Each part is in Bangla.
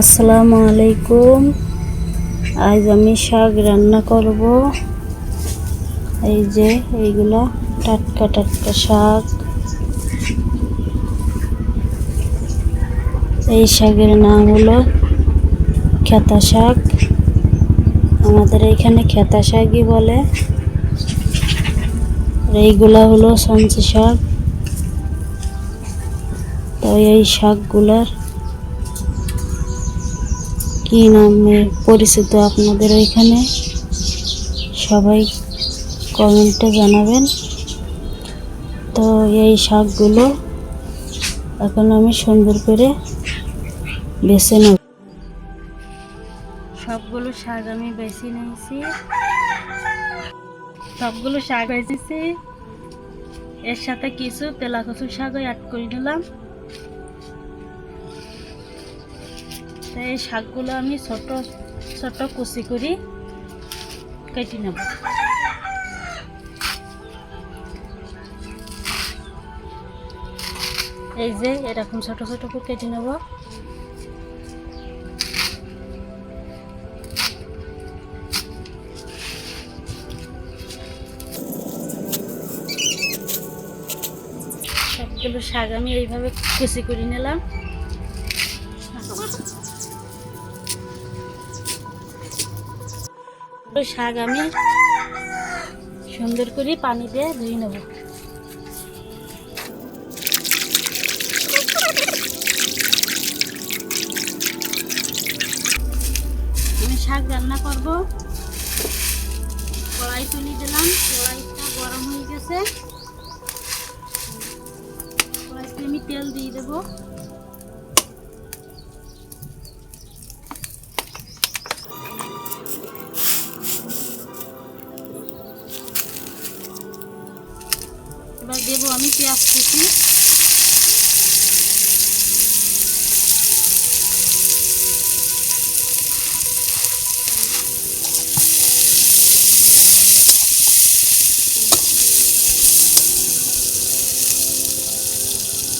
আসসালামু আলাইকুম। আজ আমি শাক রান্না করব। এই যে এইগুলা টাটকা টাটকা শাক। এই শাকের নাম হলো খেতা শাক। আমাদের এখানে খেতা শাকই বলে। এইগুলা হলো সঞ্চি শাক। তো এই শাকগুলার কি নামে পরিচিত আপনাদের ওইখানে। সবাই কমেন্টে জানাবেন। তো এই শাকগুলো এখন আমি সুন্দর করে বেছে নেব। সবগুলো শাক আমি বেছে নিয়েছি। সবগুলো শাক বেছেছি এর সাথে কিছু তেলা কচু শাকও অ্যাড করে দিলাম। এই শাকগুলো আমি ছোট ছোট কুচি করি কেটে নেব। এই যে এরকম ছোট ছোট করে কেটে নেব। শাক আমি এইভাবে কুচি করে নিলাম। শাক আমি সুন্দর করে পানি দিয়ে ধুয়ে নেব। আমি শাক রান্না করব। কড়াই তুলি দিলাম। কড়াইটা গরম হয়ে গেছে। কড়াইতে আমি তেল দিয়ে দেবো। দেবো আমি পেঁয়াজ কুচি।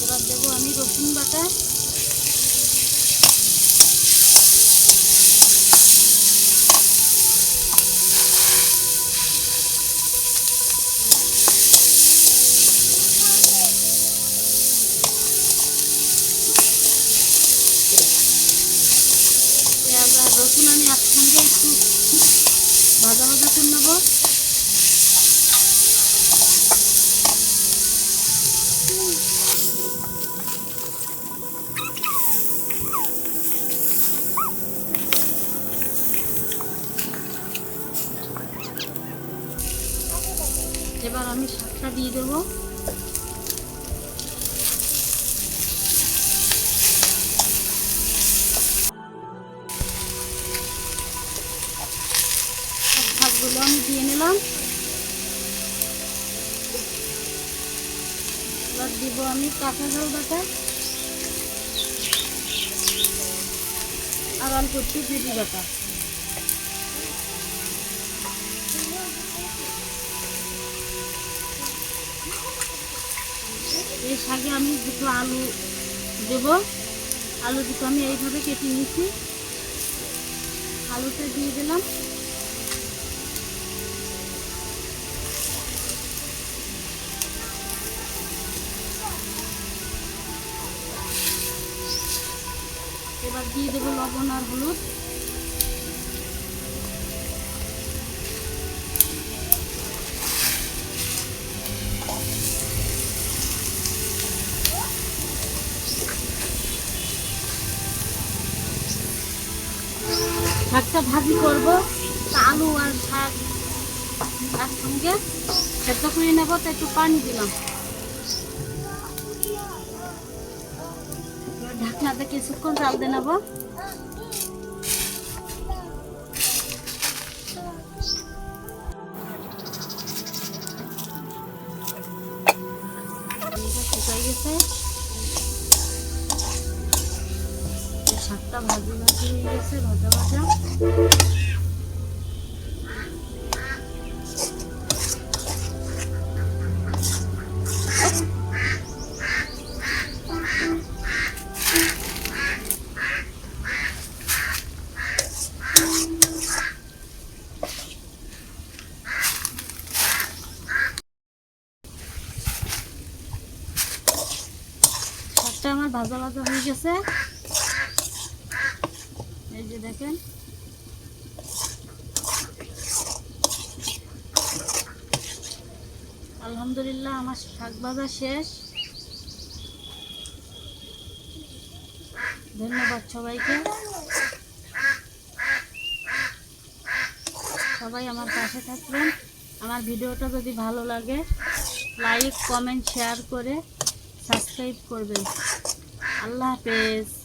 এবার দেবো আমি রসুন বাটা। আমি একটু ভাজা ভাজা করে নেব। এবার আমি শাকটা দিয়ে দেবো। শাকগুলো আমি দিয়ে নিলাম। এবার দিব আমি কাঁচা ঝাল বাটা আর অল্প একটু বাটা। এই শাকে আমি দুটো আলু দেব। আলু দুটো আমি এইভাবে কেটে নিয়েছি। আলুটা দিয়ে দিলাম। এবার দিয়ে দেবো লবণ আর হলুদ। শাকটা ভাজি করব আলু আর শাক একসঙ্গে। সেদ্ধ করে নেব, তো একটু পানি দিলাম। ঢাকনাতে কিছুক্ষণ জাল দিয়ে নেব। শাকটা ভাজি ভাজি হয়ে গেছে ভাজা ভাজা। ভাজা ভাজা হয়ে গেছে। এই যে দেখেন। আলহামদুলিল্লাহ, আমার শাক ভাজা শেষ। ধন্যবাদ সবাইকে। সবাই আমার পাশে থাকবেন। আমার ভিডিওটা যদি ভালো লাগে লাইক কমেন্ট শেয়ার করে সাবস্ক্রাইব করবেন। আল্লাহ হাফেজ